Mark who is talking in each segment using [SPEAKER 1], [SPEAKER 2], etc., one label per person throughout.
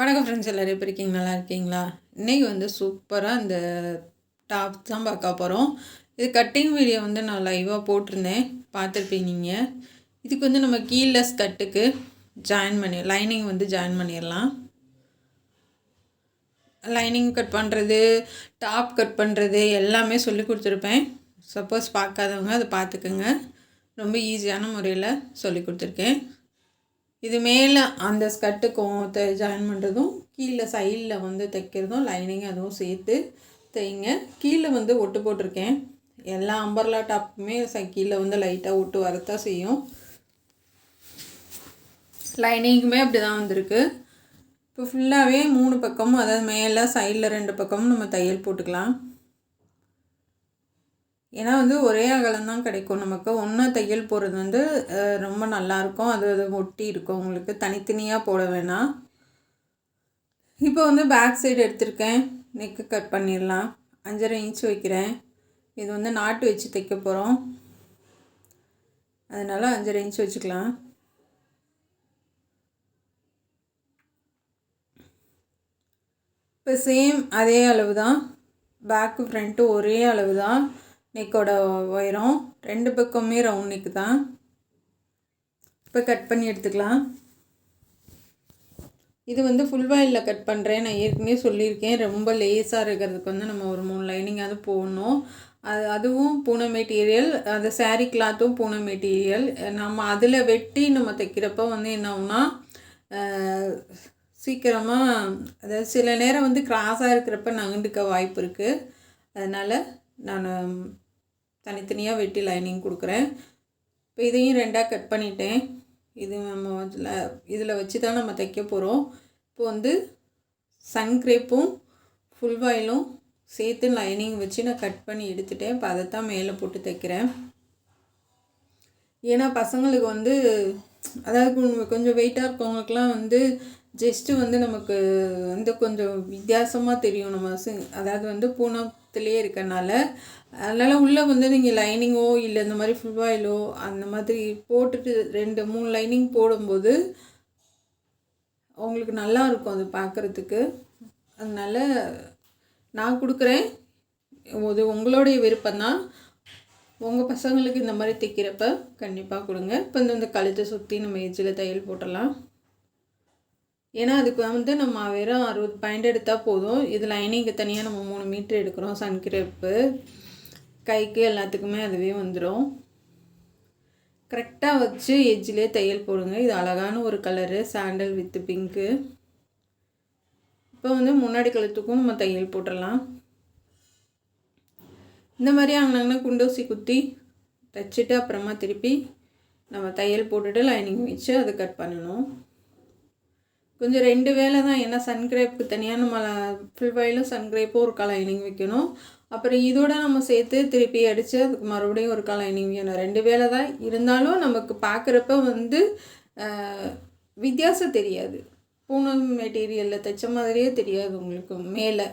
[SPEAKER 1] வணக்கம் ஃப்ரெண்ட்ஸ் எல்லோரும் எப்படி இருக்கீங்க நல்லா இருக்கீங்களா இன்றைக்கி வந்து சூப்பராக இந்த டாப் தான் பார்க்க போகிறோம் இது கட்டிங் வீடியோ வந்து நான் லைவாக போட்டிருந்தேன் பார்த்துருப்பீங்க நீங்கள் இதுக்கு வந்து நம்ம கீழஸ் கட்டுக்கு ஜாயின் பண்ணி லைனிங் வந்து ஜாயின் பண்ணிடலாம் லைனிங் கட் பண்ணுறது டாப் கட் பண்ணுறது எல்லாமே சொல்லி கொடுத்துருப்பேன் சப்போஸ் பார்க்காதவங்க அதை பார்த்துக்குங்க ரொம்ப ஈஸியான முறையில் சொல்லி கொடுத்துருக்கேன் இது மேலே அந்த ஸ்கர்ட்டுக்கும் ஜாயின் பண்ணுறதும் கீழே சைடில் வந்து தைக்கிறதும் லைனிங் அதுவும் சேர்த்து தைங்க கீழே வந்து ஒட்டு போட்டிருக்கேன் எல்லா அம்பர்லா டாப்புமே ச கீழே வந்து லைட்டாக ஒட்டு வரத்தான் செய்யும் லைனிங்குமே அப்படி தான் வந்திருக்கு இப்போ ஃபுல்லாகவே மூணு பக்கமும் அதாவது மேலே சைடில் ரெண்டு பக்கமும் நம்ம தையல் போட்டுக்கலாம் ஏன்னா வந்து ஒரே அகலம்தான் கிடைக்கும் நமக்கு ஒன்றா தையல் போடுறது வந்து ரொம்ப நல்லாயிருக்கும் அது அது ஒட்டி இருக்கும் உங்களுக்கு தனித்தனியாக போட வேணாம் இப்போ வந்து பேக் சைடு எடுத்திருக்கேன் நெக்கு கட் பண்ணிடலாம் அஞ்சரை இன்ச் வைக்கிறேன் இது வந்து நாட்டு வச்சு தைக்க போகிறோம் அதனால் அஞ்சரை இன்ச் வச்சுக்கலாம் இப்போ சேம் அதே அளவு தான் பேக்கு ஃப்ரண்ட்டு ஒரே அளவு தான் நெக்கோட உயரம் ரெண்டு பக்கமே ரவுண்ட் நெக்கு தான் இப்போ கட் பண்ணி எடுத்துக்கலாம் இது வந்து ஃபுல் வாயிலில் கட் பண்ணுறேன் நான் ஏற்கனவே சொல்லியிருக்கேன் ரொம்ப லேஸாக இருக்கிறதுக்கு வந்து நம்ம ஒரு மூணு லைனிங்காவது போடணும் அது அதுவும் பூனை மெட்டீரியல் அந்த சாரி கிளாத்தும் பூனை மெட்டீரியல் நம்ம அதில் வெட்டி நம்ம தைக்கிறப்ப வந்து என்ன ஆகுனா சீக்கிரமாக அதாவது சில நேரம் வந்து கிராஸாக இருக்கிறப்ப நகண்டுக்க வாய்ப்பு இருக்குது அதனால் நான் தனித்தனியாக வெட்டி லைனிங் கொடுக்குறேன் இப்போ இதையும் ரெண்டாக கட் பண்ணிட்டேன் இது நம்ம இதில் வச்சு தான் நம்ம தைக்க போகிறோம் இப்போ வந்து சன் ஃபுல் வாயிலும் சேர்த்து லைனிங் வச்சு நான் கட் பண்ணி எடுத்துட்டேன் இப்போ அதை தான் மேலே போட்டு தைக்கிறேன் ஏன்னா பசங்களுக்கு வந்து அதாவது கொஞ்சம் வெயிட்டாக இருக்கவங்களுக்குலாம் வந்து ஜஸ்ட்டு வந்து நமக்கு வந்து கொஞ்சம் வித்தியாசமாக தெரியும் நம்ம அதாவது வந்து பூனை பக்கத்துலேயே இருக்கனால அதனால் உள்ளே வந்து நீங்கள் லைனிங்கோ இல்லை இந்த மாதிரி ஃபுல் பாயிலோ அந்த மாதிரி போட்டுட்டு ரெண்டு மூணு லைனிங் போடும்போது உங்களுக்கு நல்லா இருக்கும் அது பார்க்குறதுக்கு அதனால் நான் கொடுக்குறேன் அது உங்களுடைய விருப்பம்தான் உங்கள் பசங்களுக்கு இந்த மாதிரி தைக்கிறப்ப கண்டிப்பாக கொடுங்க இப்போ இந்த கழுத்தை சுற்றி நம்ம எஜ்ஜில் தையல் போட்டலாம் ஏன்னா அதுக்கு வந்து நம்ம வெறும் அறுபது பாயிண்ட் எடுத்தால் போதும் இது லைனிங்கு தனியாக நம்ம மூணு மீட்ரு எடுக்கிறோம் சன்கிரப்பு கைக்கு எல்லாத்துக்குமே அதுவே வந்துடும் கரெக்டாக வச்சு எஜ்ஜிலே தையல் போடுங்க இது அழகான ஒரு கலரு சாண்டல் வித் பிங்க்கு இப்போ வந்து முன்னாடி கழுத்துக்கும் நம்ம தையல் போட்டுடலாம் இந்த மாதிரி ஆங்கினாங்கன்னா குண்டோசி குத்தி தைச்சிட்டு அப்புறமா திருப்பி நம்ம தையல் போட்டுட்டு லைனிங் வச்சு அதை கட் பண்ணணும் கொஞ்சம் ரெண்டு வேலை தான் ஏன்னா சன்கிரேப்புக்கு தனியாக நம்ம வயலும் சன்கிரேப்பும் ஒரு கலைனிங் வைக்கணும் அப்புறம் இதோட நம்ம சேர்த்து திருப்பி அடித்து அதுக்கு மறுபடியும் ஒரு கலைனிங் வைக்கணும் ரெண்டு வேலை தான் இருந்தாலும் நமக்கு பார்க்குறப்ப வந்து வித்தியாசம் தெரியாது பூனம் மெட்டீரியலில் தைச்ச மாதிரியே தெரியாது உங்களுக்கு மேலே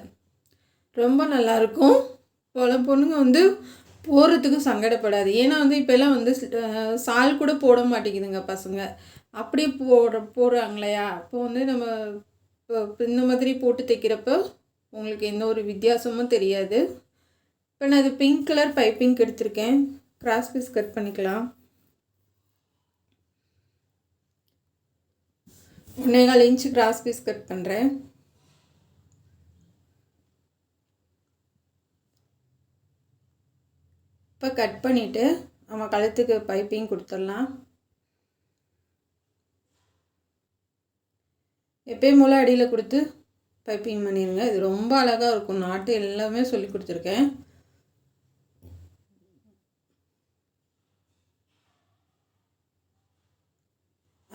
[SPEAKER 1] ரொம்ப நல்லாயிருக்கும் பல பொண்ணுங்க வந்து போகிறதுக்கு சங்கடப்படாது ஏன்னா வந்து இப்போல்லாம் வந்து சால் கூட போட மாட்டேங்குதுங்க பசங்க அப்படி போடுற போடுறாங்களையா இப்போ வந்து நம்ம இப்போ இந்த மாதிரி போட்டு தைக்கிறப்ப உங்களுக்கு எந்த ஒரு வித்தியாசமும் தெரியாது இப்போ நான் இது பிங்க் கலர் பைப்பிங் எடுத்திருக்கேன் கிராஸ் பீஸ் கட் பண்ணிக்கலாம் ஒன்றே கால் இன்ச்சு கிராஸ் பீஸ் கட் பண்ணுறேன் இப்போ கட் பண்ணிவிட்டு நம்ம கழுத்துக்கு பைப்பிங் கொடுத்துடலாம் எப்பயும் போல் அடியில் கொடுத்து பைப்பிங் பண்ணிடுங்க இது ரொம்ப அழகாக இருக்கும் நாட்டு எல்லாமே சொல்லி கொடுத்துருக்கேன்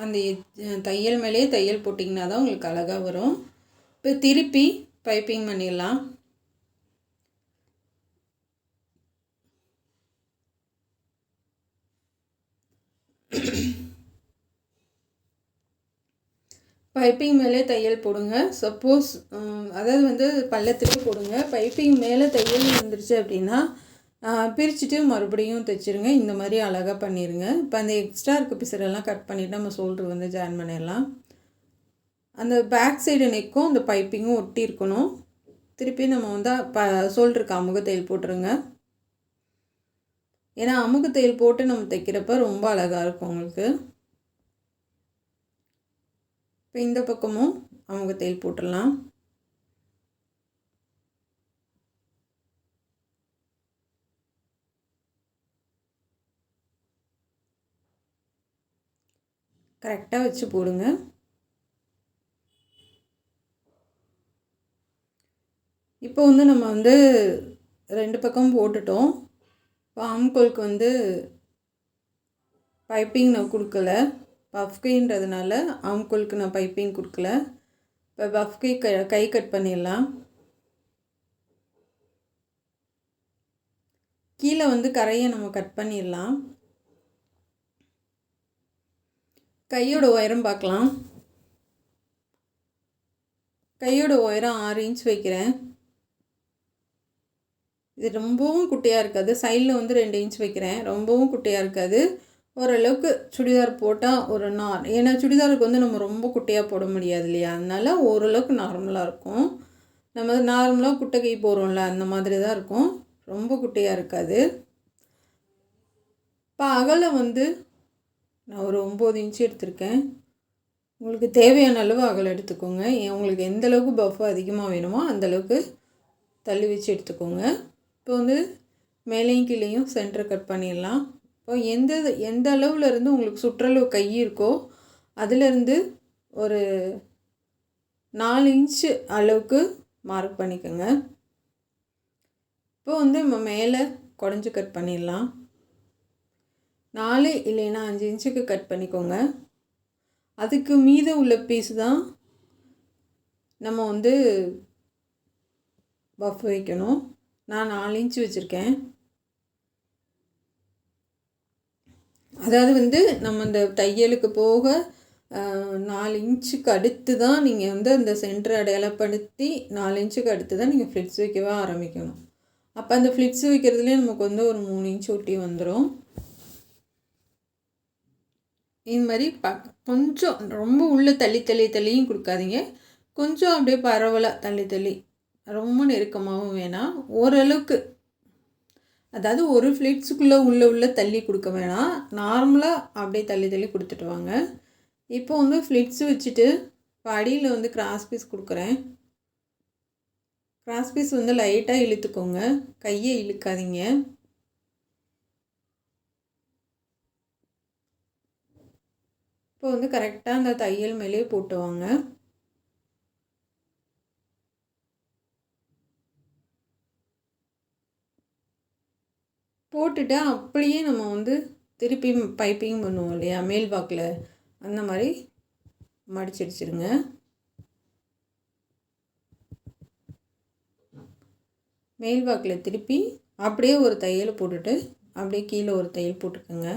[SPEAKER 1] அந்த தையல் மேலேயே தையல் போட்டிங்கன்னா தான் உங்களுக்கு அழகாக வரும் இப்போ திருப்பி பைப்பிங் பண்ணிடலாம் பைப்பிங் மேலே தையல் போடுங்க சப்போஸ் அதாவது வந்து பள்ளத்துலேயே போடுங்க பைப்பிங் மேலே தையல் வந்துருச்சு அப்படின்னா பிரிச்சுட்டு மறுபடியும் தைச்சிருங்க இந்த மாதிரி அழகாக பண்ணிடுங்க இப்போ அந்த எக்ஸ்ட்ரா இருக்க பிசரெல்லாம் கட் பண்ணிவிட்டு நம்ம ஷோல்டர் வந்து ஜாயின் பண்ணிடலாம் அந்த பேக் சைடு நெக்கும் அந்த பைப்பிங்கும் ஒட்டி இருக்கணும் திருப்பி நம்ம வந்து ப சோல்டருக்கு அமுக தையல் போட்டுருங்க ஏன்னா அமுக தையல் போட்டு நம்ம தைக்கிறப்ப ரொம்ப அழகாக இருக்கும் உங்களுக்கு இப்போ இந்த பக்கமும் அவங்க தேல் போட்டுடலாம் கரெக்டாக வச்சு போடுங்க இப்போ வந்து நம்ம வந்து ரெண்டு பக்கம் போட்டுட்டோம் இப்போ ஆம்கோலுக்கு வந்து பைப்பிங் நான் கொடுக்கல பஃப்கேன்றதுனால அவங்களுக்கு நான் பைப்பிங் கொடுக்கல இப்போ பஃப்கே க கை கட் பண்ணிடலாம் கீழே வந்து கரையை நம்ம கட் பண்ணிடலாம் கையோட உயரம் பார்க்கலாம் கையோட உயரம் ஆறு இன்ச் வைக்கிறேன் இது ரொம்பவும் குட்டியாக இருக்காது சைடில் வந்து ரெண்டு இன்ச் வைக்கிறேன் ரொம்பவும் குட்டியாக இருக்காது ஓரளவுக்கு சுடிதார் போட்டால் ஒரு நார் ஏன்னா சுடிதாருக்கு வந்து நம்ம ரொம்ப குட்டையாக போட முடியாது இல்லையா அதனால் ஓரளவுக்கு நார்மலாக இருக்கும் நம்ம நார்மலாக கை போகிறோம்ல அந்த மாதிரி தான் இருக்கும் ரொம்ப குட்டையாக இருக்காது இப்போ அகலை வந்து நான் ஒரு ஒம்பது இன்ச்சு எடுத்திருக்கேன் உங்களுக்கு தேவையான அளவு அகலை எடுத்துக்கோங்க உங்களுக்கு எந்த அளவுக்கு பஃப் அதிகமாக வேணுமோ அந்தளவுக்கு தள்ளி வச்சு எடுத்துக்கோங்க இப்போ வந்து மேலேயும் கீழேயும் சென்டர் கட் பண்ணிடலாம் இப்போ எந்த எந்த அளவில் இருந்து உங்களுக்கு சுற்றளவு கை இருக்கோ அதிலிருந்து ஒரு நாலு இன்ச்சு அளவுக்கு மார்க் பண்ணிக்கோங்க இப்போ வந்து நம்ம மேலே குடஞ்சி கட் பண்ணிடலாம் நாலு இல்லைன்னா அஞ்சு இன்ச்சுக்கு கட் பண்ணிக்கோங்க அதுக்கு மீத உள்ள பீஸ் தான் நம்ம வந்து பஃப் வைக்கணும் நான் நாலு இன்ச்சு வச்சுருக்கேன் அதாவது வந்து நம்ம இந்த தையலுக்கு போக நாலு இன்ச்சுக்கு அடுத்து தான் நீங்கள் வந்து அந்த சென்டரை அடையாளப்படுத்தி நாலு இன்ச்சுக்கு அடுத்து தான் நீங்கள் ஃப்ளிட்ஸ் வைக்கவே ஆரம்பிக்கணும் அப்போ அந்த ஃப்ளிட்ஸ் வைக்கிறதுலேயே நமக்கு வந்து ஒரு மூணு இன்ச் ஒட்டி வந்துடும் இது மாதிரி ப கொஞ்சம் ரொம்ப உள்ளே தள்ளி தள்ளி தள்ளியும் கொடுக்காதீங்க கொஞ்சம் அப்படியே பரவலாக தள்ளி தள்ளி ரொம்ப நெருக்கமாகவும் வேணாம் ஓரளவுக்கு அதாவது ஒரு ஃப்ளேட்ஸுக்குள்ளே உள்ளே உள்ளே தள்ளி கொடுக்க வேணாம் நார்மலாக அப்படியே தள்ளி தள்ளி கொடுத்துட்டு வாங்க இப்போ வந்து ஃப்ளிட்ஸ் வச்சுட்டு படியில் வந்து கிராஸ் பீஸ் கொடுக்குறேன் கிராஸ் பீஸ் வந்து லைட்டாக இழுத்துக்கோங்க கையை இழுக்காதீங்க இப்போ வந்து கரெக்டாக அந்த தையல் மேலே போட்டுவாங்க போட்டுட்டு அப்படியே நம்ம வந்து திருப்பி பைப்பிங் பண்ணுவோம் இல்லையா மேல் வாக்கில் அந்த மாதிரி மடிச்சிடுச்சிருங்க மேல் வாக்கில் திருப்பி அப்படியே ஒரு தையல் போட்டுட்டு அப்படியே கீழே ஒரு தையல் போட்டுக்கோங்க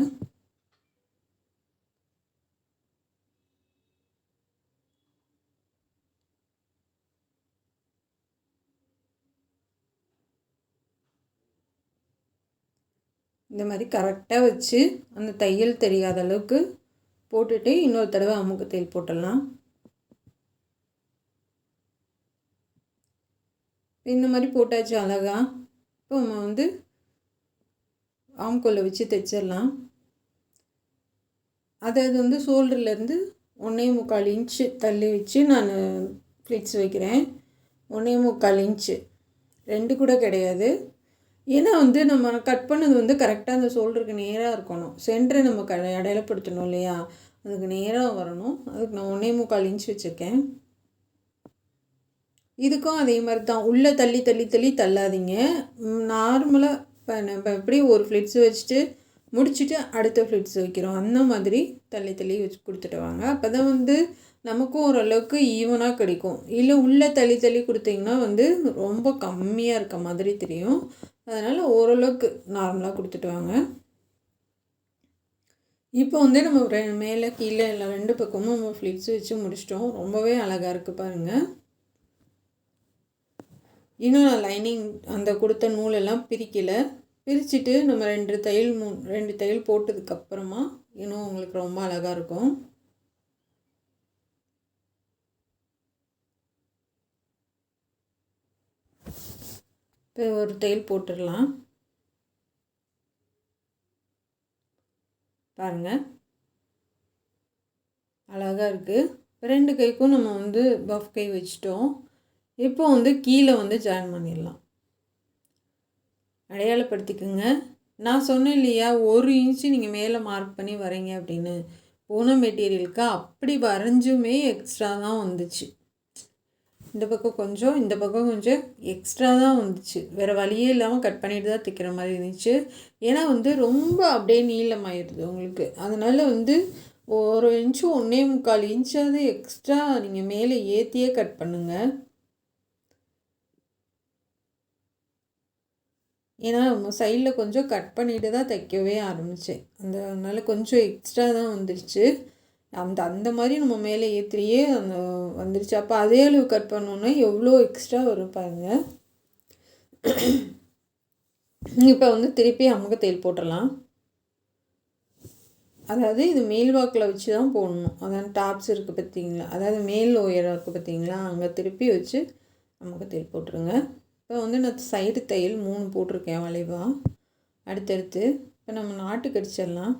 [SPEAKER 1] இந்த மாதிரி கரெக்டாக வச்சு அந்த தையல் தெரியாத அளவுக்கு போட்டுட்டு இன்னொரு தடவை அமுக்கு தையல் போட்டுடலாம் இந்த மாதிரி போட்டாச்சு அழகாக இப்போ நம்ம வந்து ஆம்கோலை வச்சு தைச்சிடலாம் அதாவது வந்து சோல்டர்லேருந்து ஒன்றே முக்கால் இன்ச்சு தள்ளி வச்சு நான் ஃப்ளிட்ஸ் வைக்கிறேன் ஒன்றே முக்கால் இன்ச்சு ரெண்டு கூட கிடையாது ஏன்னா வந்து நம்ம கட் பண்ணது வந்து கரெக்டாக அந்த ஷோல்டருக்கு நேராக இருக்கணும் சென்டரை நம்ம க அடையாளப்படுத்தணும் இல்லையா அதுக்கு நேராக வரணும் அதுக்கு நான் ஒன்றே முக்கால் இன்ச் வச்சுருக்கேன் இதுக்கும் அதே மாதிரி தான் உள்ளே தள்ளி தள்ளி தள்ளி தள்ளாதீங்க நார்மலாக இப்போ நம்ம எப்படி ஒரு ஃப்ளிட்ஸ் வச்சுட்டு முடிச்சுட்டு அடுத்த ஃப்ளிட்ஸ் வைக்கிறோம் அந்த மாதிரி தள்ளி தள்ளி வச்சு கொடுத்துட்டு வாங்க அப்போ தான் வந்து நமக்கும் ஓரளவுக்கு ஈவனாக கிடைக்கும் இல்லை உள்ளே தள்ளி தள்ளி கொடுத்தீங்கன்னா வந்து ரொம்ப கம்மியாக இருக்க மாதிரி தெரியும் அதனால் ஓரளவுக்கு நார்மலாக கொடுத்துட்டு வாங்க இப்போ வந்து நம்ம மேலே கீழே இல்லை ரெண்டு பக்கமும் நம்ம ஃப்ளிட்ஸ் வச்சு முடிச்சிட்டோம் ரொம்பவே அழகாக இருக்குது பாருங்கள் இன்னும் நான் லைனிங் அந்த கொடுத்த நூலெல்லாம் பிரிக்கலை பிரிச்சுட்டு நம்ம ரெண்டு தையல் மூ ரெண்டு தையல் போட்டதுக்கப்புறமா இன்னும் உங்களுக்கு ரொம்ப அழகாக இருக்கும் இப்போ ஒரு தையல் போட்டுடலாம் பாருங்கள் அழகாக இருக்குது ரெண்டு கைக்கும் நம்ம வந்து பஃப் கை வச்சிட்டோம் இப்போ வந்து கீழே வந்து ஜாயின் பண்ணிடலாம் அடையாளப்படுத்திக்கோங்க நான் சொன்னேன் இல்லையா ஒரு இன்ச்சு நீங்கள் மேலே மார்க் பண்ணி வரீங்க அப்படின்னு போன மெட்டீரியலுக்கு அப்படி வரைஞ்சுமே எக்ஸ்ட்ரா தான் வந்துச்சு இந்த பக்கம் கொஞ்சம் இந்த பக்கம் கொஞ்சம் எக்ஸ்ட்ரா தான் வந்துச்சு வேறு வழியே இல்லாமல் கட் பண்ணிட்டு தான் தைக்கிற மாதிரி இருந்துச்சு ஏன்னா வந்து ரொம்ப அப்படியே நீளமாயிடுது உங்களுக்கு அதனால் வந்து ஒரு இன்ச்சு ஒன்றே முக்கால் இன்ச்சாவது எக்ஸ்ட்ரா நீங்கள் மேலே ஏற்றியே கட் பண்ணுங்கள் ஏன்னா சைடில் கொஞ்சம் கட் பண்ணிட்டு தான் தைக்கவே ஆரம்பித்தேன் அந்த அதனால் கொஞ்சம் எக்ஸ்ட்ரா தான் வந்துடுச்சு அந்த அந்த மாதிரி நம்ம மேலே ஏற்றியே அந்த வந்துருச்சு அப்போ அதே அளவு கட் பண்ணோன்னா எவ்வளோ எக்ஸ்ட்ரா வரும் பாருங்கள் இப்போ வந்து திருப்பி அமுக தேல் போட்டுடலாம் அதாவது இது மேல் வாக்கில் வச்சு தான் போடணும் அதான் டாப்ஸ் இருக்குது பார்த்தீங்களா அதாவது மேல் உயரம் இருக்குது பார்த்தீங்களா அங்கே திருப்பி வச்சு அமுக தேல் போட்டுருங்க இப்போ வந்து நான் சைடு தையல் மூணு போட்டிருக்கேன் வளைவாக அடுத்தடுத்து இப்போ நம்ம நாட்டு கடிச்சிடலாம்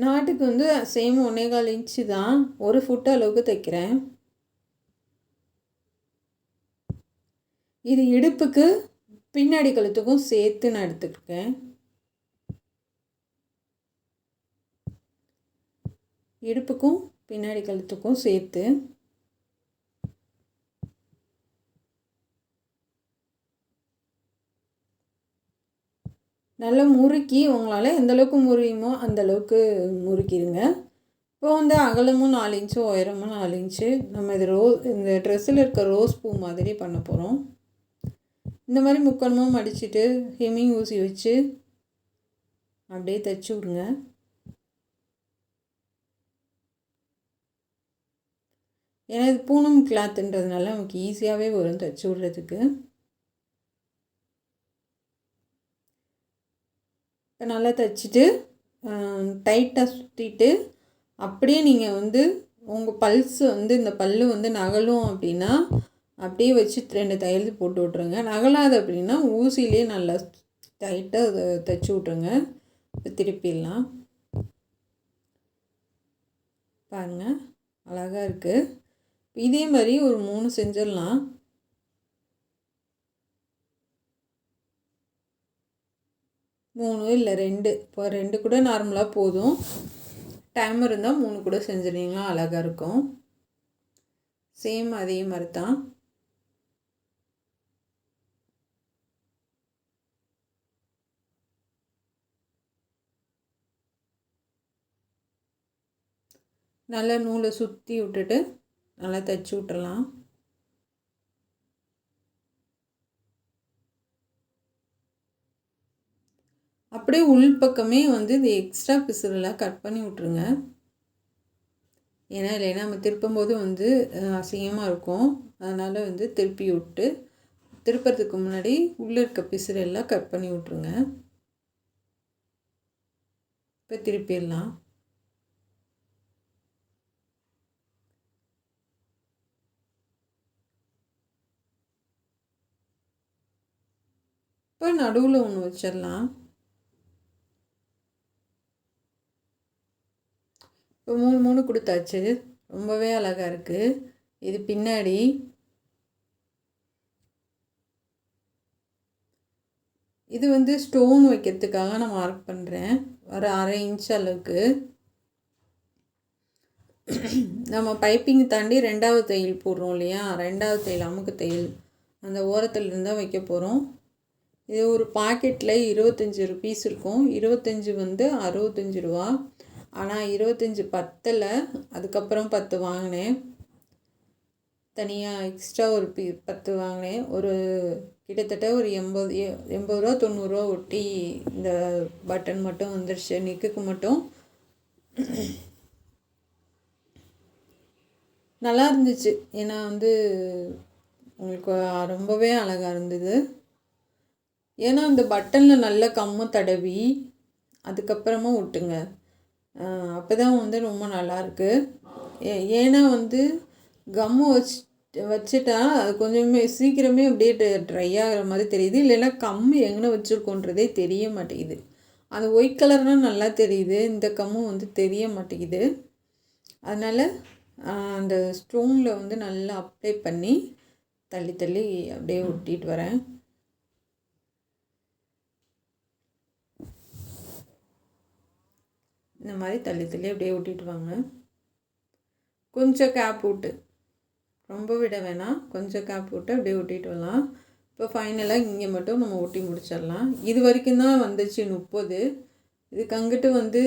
[SPEAKER 1] நாட்டுக்கு வந்து சேம் ஒன்றே கால் இன்ச்சு தான் ஒரு ஃபுட் அளவுக்கு தைக்கிறேன் இது இடுப்புக்கு பின்னாடி கழுத்துக்கும் சேர்த்து நான் எடுத்துக்கிட்டேன் இடுப்புக்கும் பின்னாடி கழுத்துக்கும் சேர்த்து நல்லா முறுக்கி உங்களால் எந்தளவுக்கு முறியுமோ அந்தளவுக்கு முறுக்கிடுங்க இப்போ வந்து அகலமும் நாலு இன்ச்சு உயரமும் நாலு இன்ச்சு நம்ம இது ரோ இந்த ட்ரெஸ்ஸில் இருக்க ரோஸ் பூ மாதிரி பண்ண போகிறோம் இந்த மாதிரி முக்கணமும் மடிச்சுட்டு ஹெம்மிங் ஊசி வச்சு அப்படியே தைச்சி விடுங்க ஏன்னா இது பூனம் கிளாத்துன்றதுனால நமக்கு ஈஸியாகவே வரும் தைச்சி விடுறதுக்கு நல்லா தைச்சிட்டு டைட்டாக சுற்றிட்டு அப்படியே நீங்கள் வந்து உங்கள் பல்ஸ் வந்து இந்த பல் வந்து நகலும் அப்படின்னா அப்படியே வச்சு ரெண்டு தையல் போட்டு விட்ருங்க நகலாது அப்படின்னா ஊசியிலே நல்லா டைட்டாக தைச்சி விட்ருங்க திருப்பிடலாம் பாருங்கள் அழகாக இருக்குது இதே மாதிரி ஒரு மூணு செஞ்சிடலாம் மூணு இல்லை ரெண்டு இப்போ ரெண்டு கூட நார்மலாக போதும் டைம் இருந்தால் மூணு கூட செஞ்சுருந்தீங்கன்னா அழகாக இருக்கும் சேம் அதே மாதிரி தான் நல்லா நூலை சுற்றி விட்டுட்டு நல்லா தைச்சி விட்டுடலாம் அப்படியே உள் பக்கமே வந்து இந்த எக்ஸ்ட்ரா பிசுறெல்லாம் கட் பண்ணி விட்ருங்க ஏன்னா இல்லைன்னா நம்ம திருப்பும்போது வந்து அசிங்கமாக இருக்கும் அதனால் வந்து திருப்பி விட்டு திருப்புறதுக்கு முன்னாடி உள்ளே இருக்க பிசுறெல்லாம் கட் பண்ணி விட்ருங்க இப்போ திருப்பிடலாம் இப்போ நடுவில் ஒன்று வச்சிடலாம் இப்போ மூணு மூணு கொடுத்தாச்சு ரொம்பவே அழகாக இருக்குது இது பின்னாடி இது வந்து ஸ்டோன் வைக்கிறதுக்காக நான் மார்க் பண்ணுறேன் ஒரு அரை இன்ச் அளவுக்கு நம்ம பைப்பிங் தாண்டி ரெண்டாவது தையல் போடுறோம் இல்லையா ரெண்டாவது தையல் அமுக்கு தையல் அந்த ஓரத்தில் தான் வைக்க போகிறோம் இது ஒரு பாக்கெட்டில் இருபத்தஞ்சி ருபீஸ் இருக்கும் இருபத்தஞ்சி வந்து அறுபத்தஞ்சி ரூபா ஆனால் இருபத்தஞ்சி பத்தில் அதுக்கப்புறம் பத்து வாங்கினேன் தனியாக எக்ஸ்ட்ரா ஒரு பி பத்து வாங்கினேன் ஒரு கிட்டத்தட்ட ஒரு எண்பது எண்பது ரூபா தொண்ணூறுரூவா ஒட்டி இந்த பட்டன் மட்டும் வந்துருச்சு நிக்குக்கு மட்டும் நல்லா இருந்துச்சு ஏன்னா வந்து உங்களுக்கு ரொம்பவே அழகாக இருந்தது ஏன்னா அந்த பட்டனில் நல்ல கம்மு தடவி அதுக்கப்புறமா விட்டுங்க அப்போ தான் வந்து ரொம்ப நல்லாயிருக்கு ஏ ஏன்னா வந்து கம்மு வச்சு வச்சுட்டா அது கொஞ்சமே சீக்கிரமே அப்படியே ட்ரை ஆகிற மாதிரி தெரியுது இல்லைன்னா கம்மு எங்கே வச்சுருக்கோன்றதே தெரிய மாட்டேங்குது அது ஒயிட் கலர்னால் நல்லா தெரியுது இந்த கம்மும் வந்து தெரிய மாட்டேங்குது அதனால் அந்த ஸ்டோனில் வந்து நல்லா அப்ளை பண்ணி தள்ளி தள்ளி அப்படியே ஒட்டிட்டு வரேன் இந்த மாதிரி தள்ளி தள்ளி அப்படியே ஒட்டிட்டு வாங்க கொஞ்சம் கேப் விட்டு ரொம்ப விட வேணாம் கொஞ்சம் கேப் விட்டு அப்படியே ஒட்டிட்டு வரலாம் இப்போ ஃபைனலாக இங்கே மட்டும் நம்ம ஒட்டி முடிச்சிடலாம் இது வரைக்கும் தான் வந்துச்சு முப்பது இதுக்கு அங்கிட்டு வந்து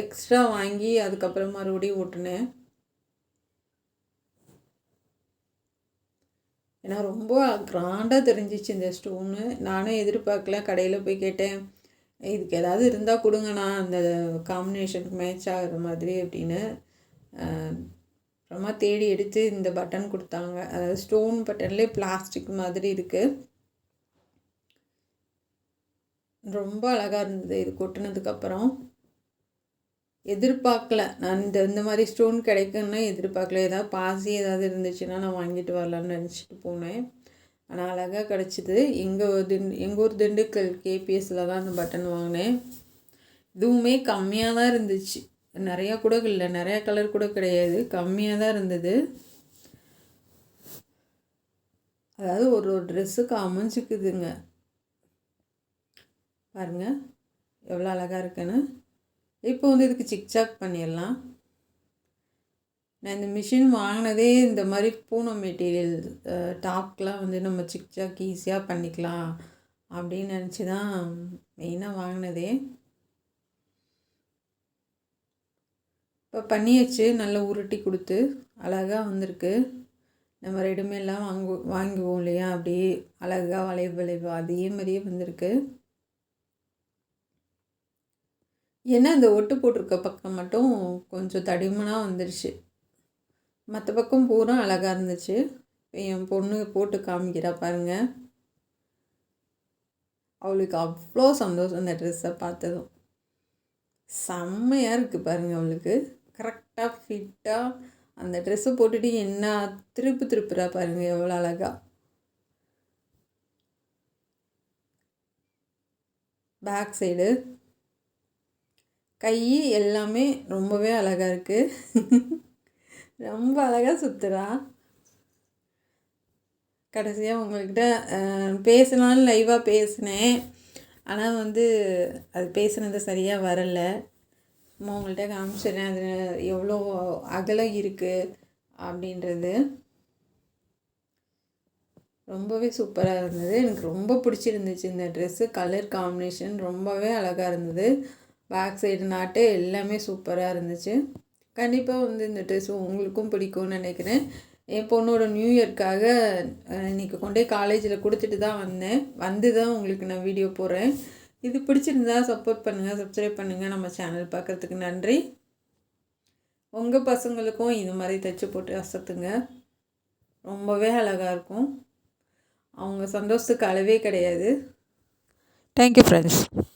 [SPEAKER 1] எக்ஸ்ட்ரா வாங்கி அதுக்கப்புறம் மறுபடியும் ஓட்டுனேன் ஏன்னா ரொம்ப கிராண்டாக தெரிஞ்சிச்சு இந்த ஸ்டோனு நானும் எதிர்பார்க்கல கடையில் போய் கேட்டேன் இதுக்கு ஏதாவது இருந்தால் கொடுங்கண்ணா அந்த காம்பினேஷனுக்கு மேட்ச் ஆகிற மாதிரி அப்படின்னு ரொம்ப தேடி எடுத்து இந்த பட்டன் கொடுத்தாங்க அதாவது ஸ்டோன் பட்டன்லேயே பிளாஸ்டிக் மாதிரி இருக்குது ரொம்ப அழகாக இருந்தது இது கொட்டினதுக்கப்புறம் எதிர்பார்க்கல நான் இந்த இந்த மாதிரி ஸ்டோன் கிடைக்குன்னு எதிர்பார்க்கல ஏதாவது பாசி ஏதாவது இருந்துச்சுன்னா நான் வாங்கிட்டு வரலான்னு நினச்சிட்டு போனேன் ஆனால் அழகாக கிடச்சிது எங்கள் திண்டு எங்கள் ஊர் திண்டுக்கல் கேபிஎஸ்சில் தான் அந்த பட்டன் வாங்கினேன் இதுவுமே கம்மியாக தான் இருந்துச்சு நிறையா கூட இல்லை நிறையா கலர் கூட கிடையாது கம்மியாக தான் இருந்தது அதாவது ஒரு ஒரு ட்ரெஸ்ஸுக்கு அமைஞ்சிக்குதுங்க பாருங்கள் எவ்வளோ அழகாக இருக்குன்னு இப்போ வந்து இதுக்கு சிக்சாக் பண்ணிடலாம் நான் இந்த மிஷின் வாங்கினதே இந்த மாதிரி பூனை மெட்டீரியல் டாப்க்கெலாம் வந்து நம்ம சிக்சாக் ஈஸியாக பண்ணிக்கலாம் அப்படின்னு நினச்சி தான் மெயினாக வாங்கினதே இப்போ பண்ணியாச்சு நல்லா உருட்டி கொடுத்து அழகாக வந்திருக்கு நம்ம ரெடிமேடெலாம் வாங்கு வாங்குவோம் இல்லையா அப்படியே அழகாக வளைவு வளைவு அதே மாதிரியே வந்திருக்கு ஏன்னா இந்த ஒட்டு போட்டிருக்க பக்கம் மட்டும் கொஞ்சம் தடிமனாக வந்துடுச்சு மற்ற பக்கம் பூரா அழகாக இருந்துச்சு என் பொண்ணு போட்டு காமிக்கிறா பாருங்கள் அவளுக்கு அவ்வளோ சந்தோஷம் அந்த ட்ரெஸ்ஸை பார்த்ததும் செம்மையாக இருக்குது பாருங்கள் அவளுக்கு கரெக்டாக ஃபிட்டாக அந்த ட்ரெஸ்ஸை போட்டுட்டு என்ன திருப்பு திருப்புறா பாருங்கள் எவ்வளோ அழகாக பேக் சைடு கை எல்லாமே ரொம்பவே அழகாக இருக்குது ரொம்ப அழகாக சுற்றுறா கடைசியாக உங்கள்கிட்ட பேசலான்னு லைவாக பேசினேன் ஆனால் வந்து அது பேசுனது சரியாக வரலை நம்ம உங்கள்கிட்ட காமிச்சிடுறேன் அது எவ்வளோ அகலம் இருக்குது அப்படின்றது ரொம்பவே சூப்பராக இருந்தது எனக்கு ரொம்ப பிடிச்சிருந்துச்சு இந்த ட்ரெஸ்ஸு கலர் காம்பினேஷன் ரொம்பவே அழகாக இருந்தது பேக் சைடு நாட்டு எல்லாமே சூப்பராக இருந்துச்சு கண்டிப்பாக வந்து இந்த ட்ரெஸ் உங்களுக்கும் பிடிக்கும்னு நினைக்கிறேன் என் பொண்ணோட நியூ இயர்க்காக இன்றைக்கி கொண்டே காலேஜில் கொடுத்துட்டு தான் வந்தேன் வந்து தான் உங்களுக்கு நான் வீடியோ போடுறேன் இது பிடிச்சிருந்தா சப்போர்ட் பண்ணுங்கள் சப்ஸ்கிரைப் பண்ணுங்கள் நம்ம சேனல் பார்க்குறதுக்கு நன்றி உங்கள் பசங்களுக்கும் இது மாதிரி தைச்சி போட்டு அசத்துங்க ரொம்பவே அழகாக இருக்கும் அவங்க சந்தோஷத்துக்கு அளவே கிடையாது தேங்க்யூ ஃப்ரெண்ட்ஸ்